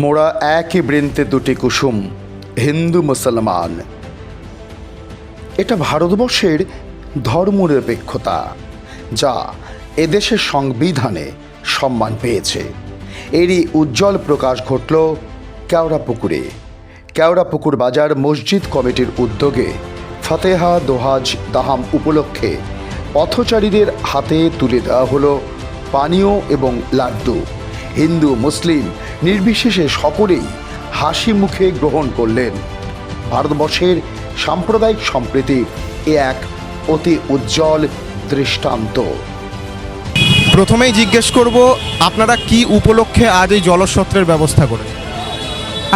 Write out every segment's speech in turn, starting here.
মোরা একই বৃন্তে দুটি কুসুম, হিন্দু মুসলমান। এটা ভারতবর্ষের ধর্মনিরপেক্ষতা, যা এদেশের সংবিধানে সম্মান পেয়েছে। এরই উজ্জ্বল প্রকাশ ঘটল কেওড়াপুকুরে কেওড়াপুকুর বাজার মসজিদ কমিটির উদ্যোগে ফতেহা দোহাজ দাহাম উপলক্ষে পথচারীদের হাতে তুলে দেওয়া হলো পানীয় এবং লাড্ডু। হিন্দু মুসলিম নির্বিশেষে সকলেই হাসি মুখে গ্রহণ করলেন। ভারতবর্ষের সাম্প্রদায়িক সম্প্রীতির এ এক অতি উজ্জ্বল দৃষ্টান্ত। প্রথমেই জিজ্ঞেস করব আপনারা কি উপলক্ষে আজ এই জলসত্রের ব্যবস্থা করেন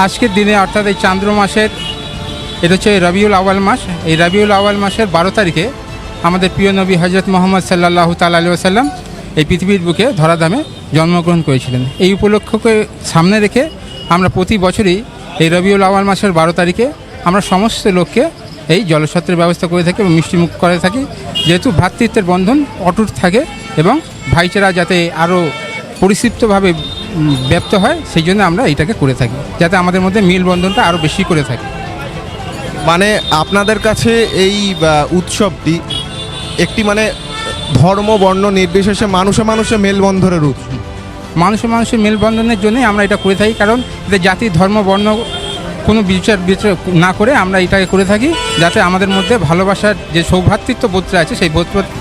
আজকের দিনে অর্থাৎ এই চান্দ্র মাসের এটা হচ্ছে রবিউল আওয়াল মাস এই রবিউল আওয়াল মাসের বারো তারিখে আমাদের প্রিয় নবী হজরত মোহাম্মদ সাল্লাহ তাল্লা আলু আসাল্লাম এই পৃথিবীর বুকে ধরাধামে জন্মগ্রহণ করেছিলেন। এই উপলক্ষকে সামনে রেখে আমরা প্রতি বছরই এই রবিউল আওয়াল মাসের বারো তারিখে আমরা সমস্ত লোককে এই জলসত্রের ব্যবস্থা করে থাকি এবং মিষ্টিমুখ করে থাকি। যেহেতু ভ্রাতৃত্বের বন্ধন অটুট থাকে এবং ভাইচারা যাতে আরও পরিক্ষিপ্তভাবে উম, ব্যপ্ত হয় সেই জন্য আমরা এটাকে করে থাকি যাতে আমাদের মধ্যে মিলবন্ধনটা আরও বেশি করে থাকে। মানে আপনাদের কাছে এই উৎসবটি একটি মানে ধর্ম বর্ণ নির্বিশেষে মানুষে মানুষে মেলবন্ধনের উৎসব মানুষে মানুষের মেলবন্ধনের জন্যই আমরা এটা করে থাকি কারণ এতে জাতি ধর্ম বর্ণ কোনো বিচার বিচার না করে আমরা এটাকে করে থাকি যাতে আমাদের মধ্যে ভালোবাসার যে সৌভ্রাতৃত্ব বোধটা আছে সেই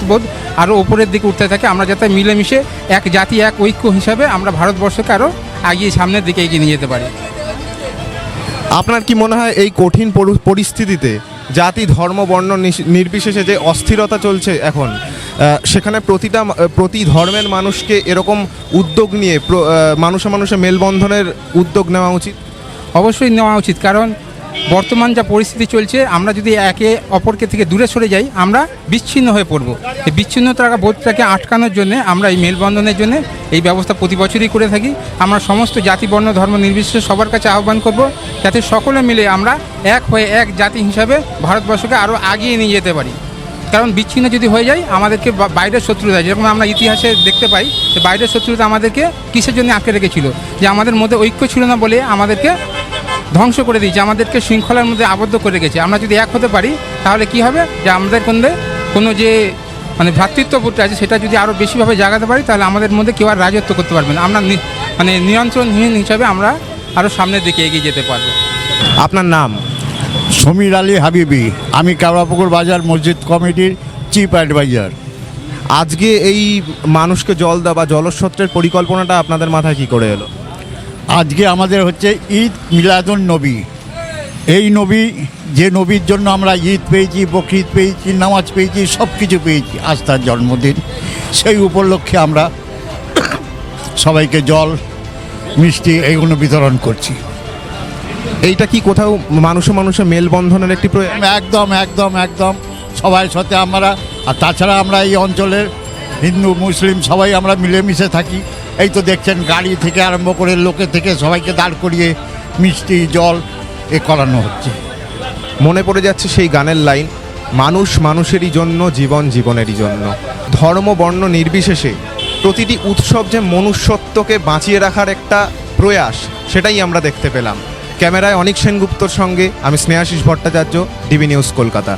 বোধ আরও উপরের দিকে উঠতে থাকে। আমরা যাতে মিলেমিশে এক জাতি এক ঐক্য হিসাবে আমরা ভারতবর্ষকে আরও আগিয়ে সামনের দিকে এগিয়ে নিয়ে যেতে পারি। আপনার কি মনে হয় এই কঠিন পরিস্থিতিতে জাতি ধর্ম বর্ণ নির্বিশেষে যে অস্থিরতা চলছে এখন সেখানে প্রতিটা প্রতি ধর্মের মানুষকে এরকম উদ্যোগ নিয়ে মানুষে মানুষে মেলবন্ধনের উদ্যোগ নেওয়া উচিত? অবশ্যই নেওয়া উচিত, কারণ বর্তমান যা পরিস্থিতি চলছে, আমরা যদি একে অপরকে থেকে দূরে সরে যাই, আমরা বিচ্ছিন্ন হয়ে পড়ব। এই বিচ্ছিন্নতা বোধটাকে আটকানোর জন্য, আমরা এই মেলবন্ধনের জন্য এই ব্যবস্থা প্রতি বছরই করে থাকি। আমরা সমস্ত জাতি, বর্ণ, ধর্ম নির্বিশেষে সবার কাছে আহ্বান করব, যাতে সকলে মিলে আমরা এক হয়ে এক জাতি হিসাবে ভারতবর্ষকে আরও আগিয়ে নিয়ে যেতে পারি। কারণ বিচ্ছিন্ন যদি হয়ে যায়, আমাদেরকে বাইরের শত্রুতা যেরকম আমরা ইতিহাসে দেখতে পাই যে বাইরের শত্রুতা আমাদেরকে কিসের জন্য আঁকড়ে রেখেছিল? যে আমাদের মধ্যে ঐক্য ছিল না বলে আমাদেরকে ধ্বংস করে দিয়েছে, আমাদেরকে শৃঙ্খলার মধ্যে আবদ্ধ করে রেখেছে। আমরা যদি এক হতে পারি, তাহলে কি হবে? যে আমাদের মধ্যে কোনো যে মানে ভ্রাতৃত্ববোধটা আছে, সেটা যদি আরও বেশিভাবে জাগাতে পারি, তাহলে আমাদের মধ্যে কেউ আর রাজত্ব করতে পারবে না। আমরা মানে নিয়ন্ত্রণহীন হিসাবে আমরা আরও সামনের দিকে এগিয়ে যেতে পারব। আপনার নাম? সমীর আলী হাবিবি আমি কাবরাপুকুর বাজার মসজিদ কমিটির চিফ অ্যাডভাইজার আজকে এই মানুষকে জল দেওয়া বা জলস্বত্রের পরিকল্পনাটা আপনাদের মাথায় কি করে এলো? আজকে আমাদের হচ্ছে ঈদ মিলাদুন নবী। এই নবী যে নবীর জন্য আমরা ঈদ পেয়েছি বকরিদ পেয়েছি নামাজ পেয়েছি সব কিছু পেয়েছি আস্থার জন্মদিন। সেই উপলক্ষে আমরা সবাইকে জল মিষ্টি এইগুলো বিতরণ করছি। এইটা কি কোথাও মানুষে মানুষে মেলবন্ধনের একটি প্রয়াস একদম একদম একদম। সবাই সাথে আমরা আর তাছাড়া আমরা এই অঞ্চলের হিন্দু মুসলিম সবাই আমরা মিলেমিশে থাকি। এই তো দেখছেন গাড়ি থেকে আরম্ভ করে লোকে থেকে সবাইকে দাঁড় করিয়ে মিষ্টি জল এ করানো হচ্ছে। মনে পড়ে যাচ্ছে সেই গানের লাইন মানুষ মানুষেরই জন্য জীবন জীবনেরই জন্য। ধর্ম বর্ণ নির্বিশেষে প্রতিটি উৎসব যে মনুষ্যত্বকে বাঁচিয়ে রাখার একটা প্রয়াস সেটাই আমরা দেখতে পেলাম। ক্যামেরায় অনিক সেনগুপ্তর সঙ্গে আমি স্নেহাশিস ভট্টাচার্য ডিবি নিউজ কলকাতা।